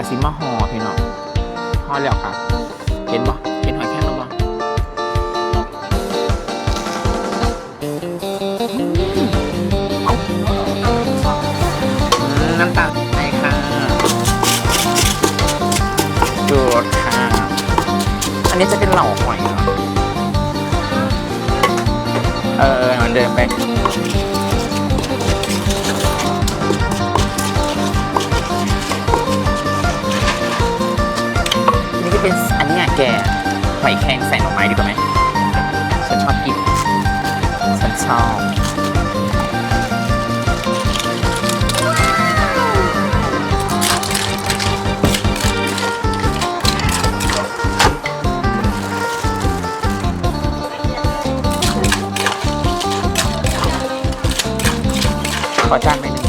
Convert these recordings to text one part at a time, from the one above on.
กะสิมาห่อพี่น้องห่อแล้วครับเห็นบ่เห็นหอยแครงแล้วบ่อืมน้ำตาลใส่ค่ะดูดค่ะ อันนี้จะเป็นเหล่าหอยเหรอเออเออมันเดินไป นี่เป็นอันเนี้ยแกหอยแครงใส่หน่อไม้ดีกว่าไหมฉันชอบกิน ฉันชอบขอจานไปหนึ่ง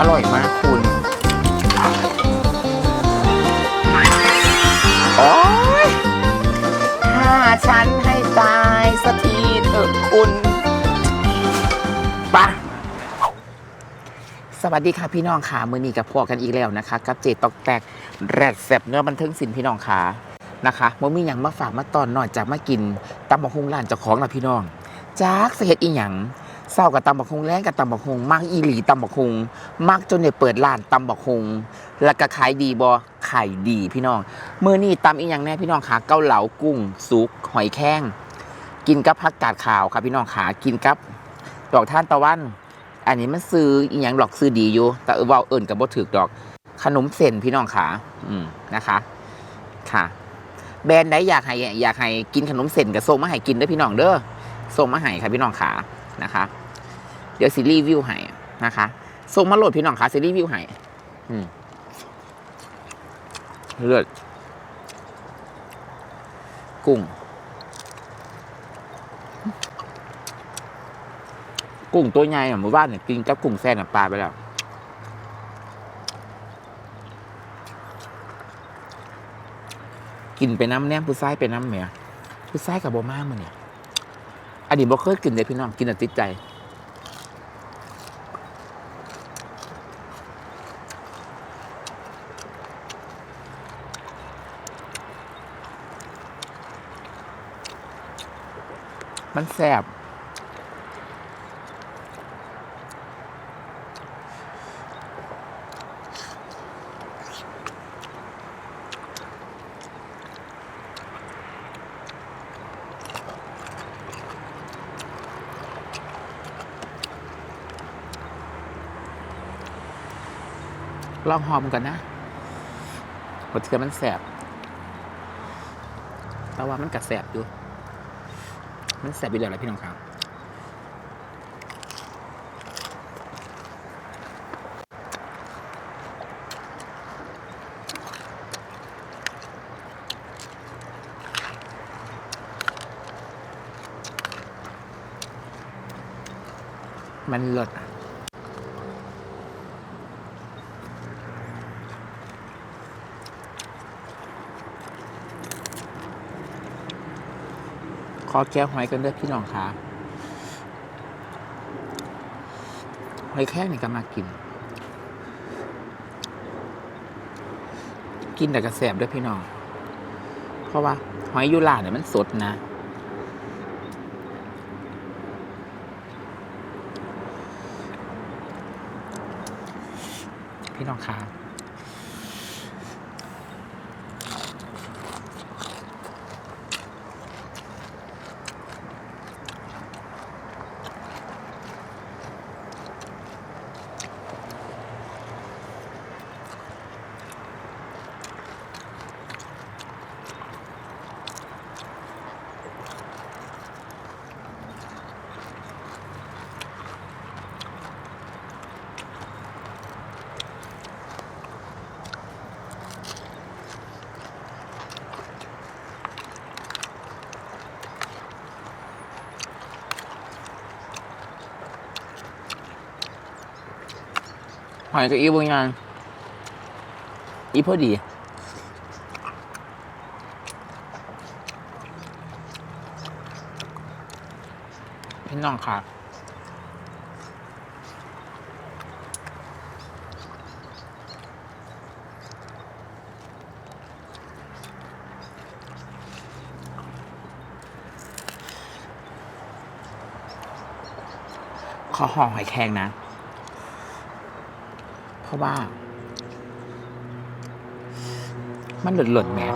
อร่อยมากคุณ โอ๊ยถ้าฉันให้ตายสักทีเถอะคุณปะสวัสดีค่ะพี่น้องค่ะมือนี้กับพวกกันอีกแล้วนะคะ กับเจตอกแตกแรดแสบเนื้อบันเทิงสินพี่น้องค่ะนะคะมมีอย่างมาฝากมาตอนนอนจากมากินตำบักฮุงร้านเจ้าของนะพี่น้องจากเสเฮ็ดอีหยัง เศร้ากับตำบักฮุงแรงกับตำบักฮุงมากอีหลีตำบักฮุงมากจนเนี่ยเปิดร้านตำบักฮุงแล้วก็ขายดีบอขายดีพี่น้องเมื่อนี่ตำอีกอย่างแน่พี่น้องขาเกาเหลากุ้งสุกหอยแข้งกินกับผักกาดขาวครับพี่น้องขากินกับดอกท่านตะวัน อันนี้มันซื้ออีกอย่างดอกซื้อดีอยู่ แต่เออว่าเอิ่นกับบ่ถือดอก ขนมเส้นพี่น้องขาอืมนะคะ ค่ะ แบรนด์ไหนอยากให้อยากให้กินขนมเส้นกับส่งมาให้กินด้อพี่น้องเด้อส่งมาให้ค่ะพี่น้องขา นะคะ เดี๋ยวสิรีวิวให้นะคะส่งมาโหลดพี่น้องขาสิรีวิวให้เลือดกุ้ง กุ้งตัวใหญ่อะหมู่บ้านเนี่ยกินกับกุ้งแซ่น้ำปลาไปแล้วกินไปน้ำแนมผู้ชายไปน้ำเมียผู้ชายกับโบมามันเนี่ย อันนี้บ่เคยกินเลยพี่น้องกินต่ติดใจ มันแสบ ลองหอมกันนะหัวเทือมันแสบแต่ว่ามันกัดแสบอยู่ มันแสบไปเลยแหละพี่น้องครับมันเลิศอะ อแก้วหอยกันเด้อพี่น้องค่ะหอยแค่นี่ก็มากิน กินแต่กระแสบด้วยพี่น้อง เพราะว่า หอยยูลาเนี่ยมันสดนะพี่น้องค่ะ อยกับอีบุงาน อีพอดีพี่น้องค่ะขอห่อหอยแครงนะ ว่า มันหล่นๆแม่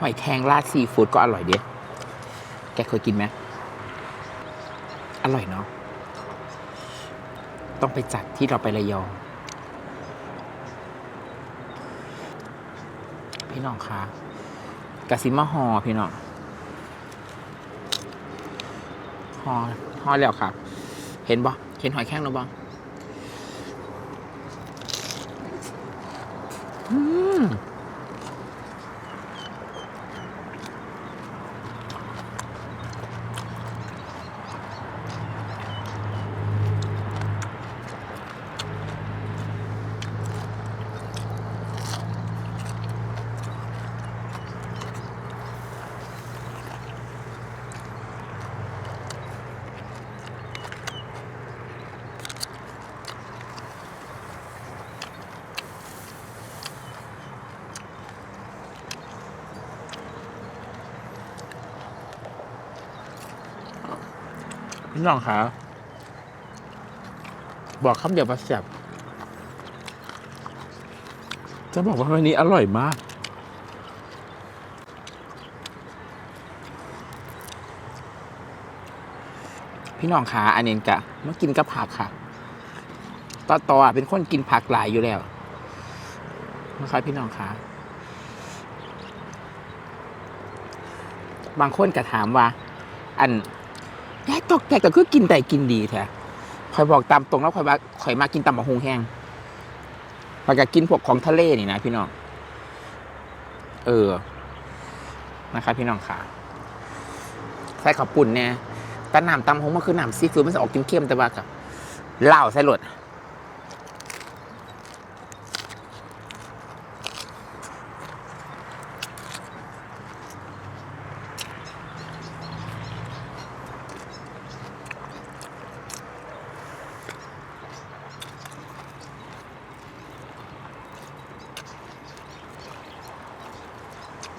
หอยแครงราดซีฟู้ดก็อร่อยเดีแกเคยกินไหมอร่อยเนาะ ต้องไปจัดที่เราไประยอง พี่น้องคะกะซิมาฮอพี่น้อง พอพอแล้วครับ เห็นบ่เห็นหอยแข้งแล้วบ่อืม พี่น้องคะบอกคำเดียวว่าแซ่บจะบอกว่าวันนี้อร่อยมาก พี่น้องขาอันเนนกะมากินกับผักค่ะต่อต่อๆเป็นคนกินผักหลายอยู่แล้วนะครับพี่น้องขาบางคนก็ถามว่า อัน ยายตกแต่ก็คือกินแต่กินดีแท้คอยบอกตามตรงแล้วคอยว่าคอยมากินตำบะฮงแห้งคอยก็กินพวกของทะเลนี่นะพี่น้อง เออ นะครับพี่น้องขาใส่ข้าวปุ่นเนี่ยแต่น้ำตำหงมันคือน้ำซีฟู้ดมันจะออกเข้มๆแต่ว่ากับเหล้าใส่หล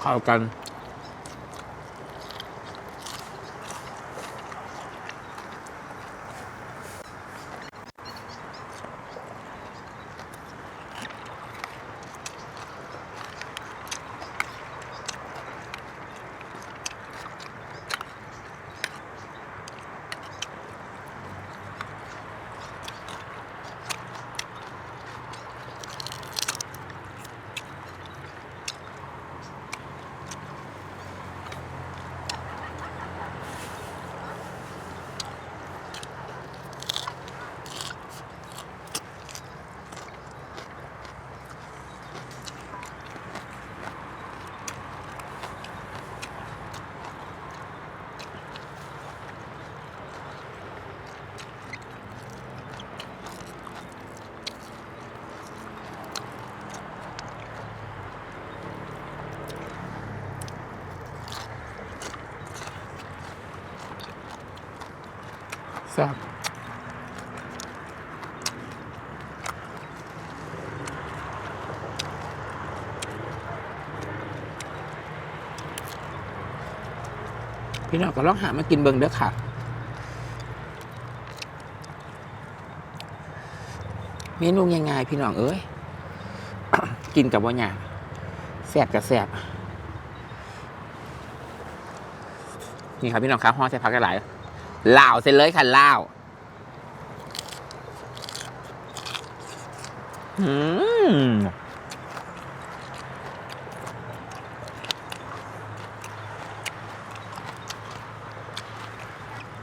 ดเข้ากับพี่น้องก็ลองหามากินเบิ่งเด้อค่ะเมนูง่ายๆพี่น้องเอ้ย กินกับว่าหยาแซ่บกับแซ่บนี่ครับพี่น้องครับห่องใส่ผักกระหลาย ลาวเสร็จเลยค่ะลาวอืม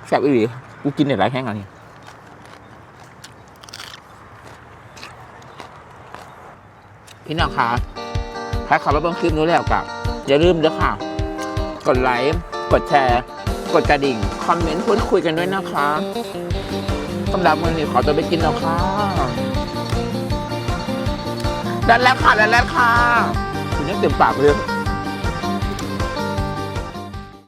แซ่บอีหลีกูกินได้หลายแห้งอันนี้พี่น้องคะถ้าขับรถบนคลิปนู้นแล้วกับอย่าลืมเด้อค่ะ กดไลค์ กดแชร์ กดกระดิ่ง คอมเมนต์พูดคุยกันด้วยนะคะสำหรับมือนี้ขอตัวไปกินแล้วค่ะดันแล้วค่ะดันแล้วค่ะคุณยังเต็มปากเลย